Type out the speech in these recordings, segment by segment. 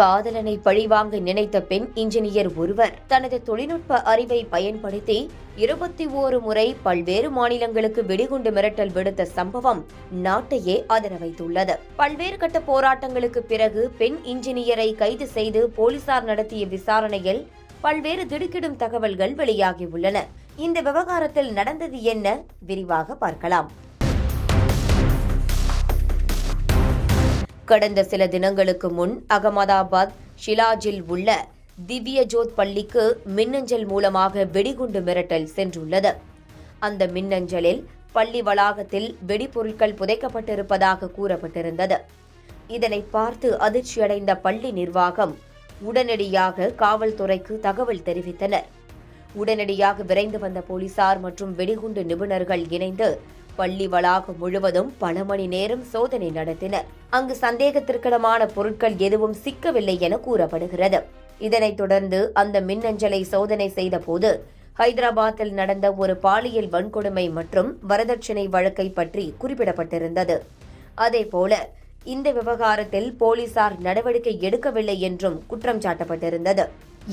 காதலனை பழிவாங்க நினைத்த பெண் இன்ஜினியர் ஒருவர். தனது தொழில்நுட்ப அறிவை பயன்படுத்தி இருபத்தி ஓரு முறை பல்வேறு மாநிலங்களுக்கு வெடிகுண்டு மிரட்டல் விடுத்த சம்பவம் நாட்டையே அதிர வைத்துள்ளது பல்வேறு கட்ட போராட்டங்களுக்கு பிறகு பெண் இன்ஜினியரை கைது செய்து போலீசார் நடத்திய விசாரணையில் பல்வேறு திடுக்கிடும் தகவல்கள் வெளியாகியுள்ளன. இந்த விவகாரத்தில் நடந்தது என்ன விரிவாக பார்க்கலாம். கடந்த சில தினங்களுக்கு முன் அகமதாபாத் ஷிலாஜில் உள்ள திவ்ய ஜோத் பள்ளிக்கு மின்னஞ்சல் மூலமாக வெடிகுண்டு மிரட்டல் சென்றுள்ளது. அந்த மின்னஞ்சலில் பள்ளி வளாகத்தில் வெடிபொருட்கள் புதைக்கப்பட்டிருப்பதாக கூறப்பட்டிருந்தது. இதனை பார்த்து அதிர்ச்சியடைந்த பள்ளி நிர்வாகம் உடனடியாக காவல்துறைக்கு தகவல் தெரிவித்தனர். உடனடியாக விரைந்து வந்த போலீசார் மற்றும் வெடிகுண்டு நிபுணர்கள் இணைந்து பள்ளி வளாகம் முழுவதும் பல மணி நேரம் சோதனை நடத்தினர். அங்கு சந்தேகத்திற்கிடமான பொருட்கள் எதுவும் சிக்கவில்லை என கூறப்படுகிறது. இதனைத் தொடர்ந்து அந்த மின்னஞ்சலை சோதனை செய்த போது ஹைதராபாத்தில் நடந்த ஒரு பாலியல் வன்கொடுமை மற்றும் வரதட்சணை வழக்கை பற்றி குறிப்பிடப்பட்டிருந்தது. அதேபோல இந்த விவகாரத்தில் போலீசார் நடவடிக்கை எடுக்கவில்லை என்றும் குற்றம் சாட்டப்பட்டிருந்தது.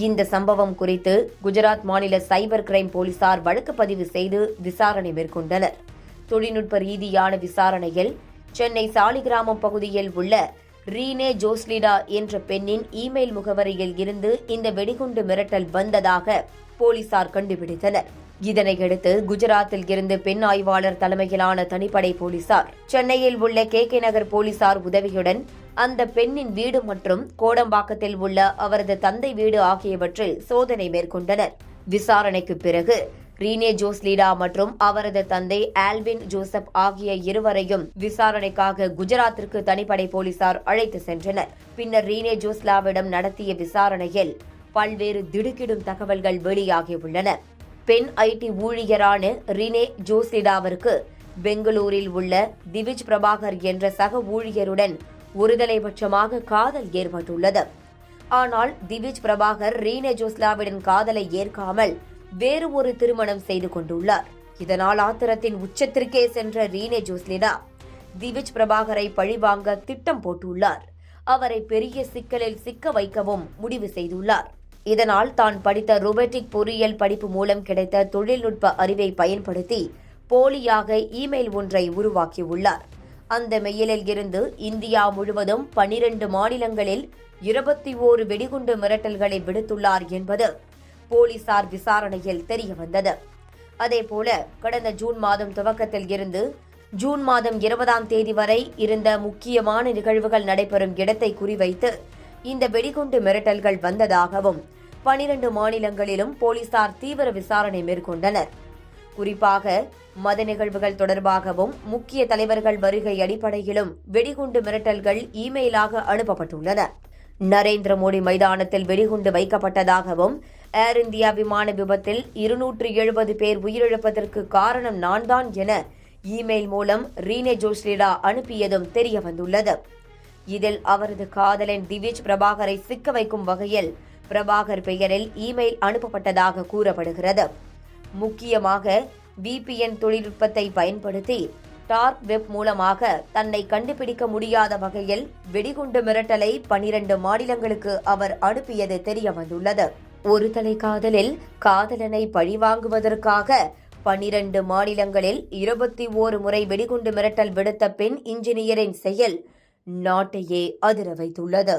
இந்த சம்பவம் குறித்து குஜராத் மாநில சைபர் கிரைம் போலீசார் வழக்கு பதிவு செய்து விசாரணை மேற்கொண்டனர். தொழில்நுட்ப ரீதியான விசாரணையில் சென்னை சாலிகிராமம் பகுதியில் உள்ள ரீனே ஜோஸ்லிடா என்ற பெண்ணின் இமெயில் முகவரியில் இருந்து இந்த வெடிகுண்டு மிரட்டல் வந்ததாக போலீசார் கண்டுபிடித்தனர். இதனையடுத்து குஜராத்தில் இருந்து பெண் ஆய்வாளர் தலைமையிலான தனிப்படை போலீசார் சென்னையில் உள்ள கே கே நகர் போலீசார் உதவியுடன் அந்த பெண்ணின் வீடு மற்றும் கோடம்பாக்கத்தில் உள்ள அவரது தந்தை வீடு ஆகியவற்றில் சோதனை மேற்கொண்டனர். விசாரணைக்கு பிறகு ரீனே ஜோஸ்லீடா மற்றும் அவரது தந்தை ஆல்வின் ஜோசப் ஆகிய இருவரையும் விசாரணைக்காக குஜராத்திற்கு தனிப்படை போலீசார் அழைத்து சென்றனர். பின்னர் ரீனே ஜோஸ்லாவிடம் நடத்திய விசாரணையில் பல்வேறு திடுக்கிடும் தகவல்கள் வெளியாகியுள்ளன. பெண் ஐடி ஊழியரான ரினே ஜோஸ்லிடாவிற்கு பெங்களூரில் உள்ள திவிஜ் பிரபாகர் என்ற சக ஊழியருடன் ஒருதலைபட்சமாக காதல் ஏற்பட்டுள்ளது. ஆனால் திவிஜ் பிரபாகர் ரீனே ஜோஸ்லாவிடன் காதலை ஏற்காமல் வேறு ஒரு திருமணம் செய்து கொண்டுள்ளார். இதனால் ஆத்திரத்தின் உச்சத்திற்கே சென்ற ரீனே ஜோஸ்லினா திவிஜ் பிரபாகரை பழிவாங்க திட்டம் போட்டுள்ளார். அவரை பெரிய சிக்கலில் சிக்க வைக்கவும் முடிவு செய்துள்ளார். இதனால் தான் படித்த ரோபோட்டிக் பொறியியல் படிப்பு மூலம் கிடைத்த தொழில்நுட்ப அறிவை பயன்படுத்தி போலியாக இமெயில் ஒன்றை உருவாக்கியுள்ளார். அந்த மெயிலில் இருந்து இந்தியா முழுவதும் பனிரெண்டு மாநிலங்களில் இருபத்தி ஓரு வெடிகுண்டு மிரட்டல்களை விடுத்துள்ளார் என்பது போலீசார் விசாரணையில் தெரியவந்தது அதேபோல கடந்த ஜூன் மாதம் துவக்கத்தில் இருந்து ஜூன் மாதம் இருபதாம் தேதி வரை இருந்த முக்கியமான நிகழ்வுகள் நடைபெறும் இடத்தை குறிவைத்து இந்த வெடிகுண்டு மிரட்டல்கள் வந்ததாகவும் பனிரண்டு மாநிலங்களிலும் போலீசார் தீவிர விசாரணை மேற்கொண்டனர். குறிப்பாக மத நிகழ்வுகள் தொடர்பாகவும் முக்கிய தலைவர்கள் வருகை அடிப்படையிலும் வெடிகுண்டு மிரட்டல்கள் இமெயிலாக அனுப்பப்பட்டுள்ளன. நரேந்திர மோடி மைதானத்தில் வெடிகுண்டு வைக்கப்பட்டதாகவும் ஏர் இந்தியா விமான விபத்தில் இருநூற்று எழுபது பேர் உயிரிழப்பதற்கு காரணம் நான்தான் என இமெயில் மூலம் ரீனே ஜோஸ்லிடா அனுப்பியதும் தெரிய வந்துள்ளது. இதில் அவரது காதலன் திவிஜ் பிரபாகரை சிக்க வைக்கும் வகையில் பிரபாகர் பெயரில் இமெயில் அனுப்பப்பட்டதாக கூறப்படுகிறது. முக்கியமாக விபிஎன் தொழில்நுட்பத்தை பயன்படுத்தி டார்க் வெப் மூலமாக தன்னை கண்டுபிடிக்க முடியாத வகையில் வெடிகுண்டு மிரட்டலை பனிரண்டு மாநிலங்களுக்கு அவர் அனுப்பியது தெரிய வந்துள்ளது. ஒரு தலை காதலில் காதலனை பழிவாங்குவதற்காக பனிரண்டு மாநிலங்களில் இருபத்தி ஓரு முறை வெடிகுண்டு மிரட்டல் விடுத்த பெண் இன்ஜினியரின் செயல் நாட்டையே அதிர வைத்துள்ளது.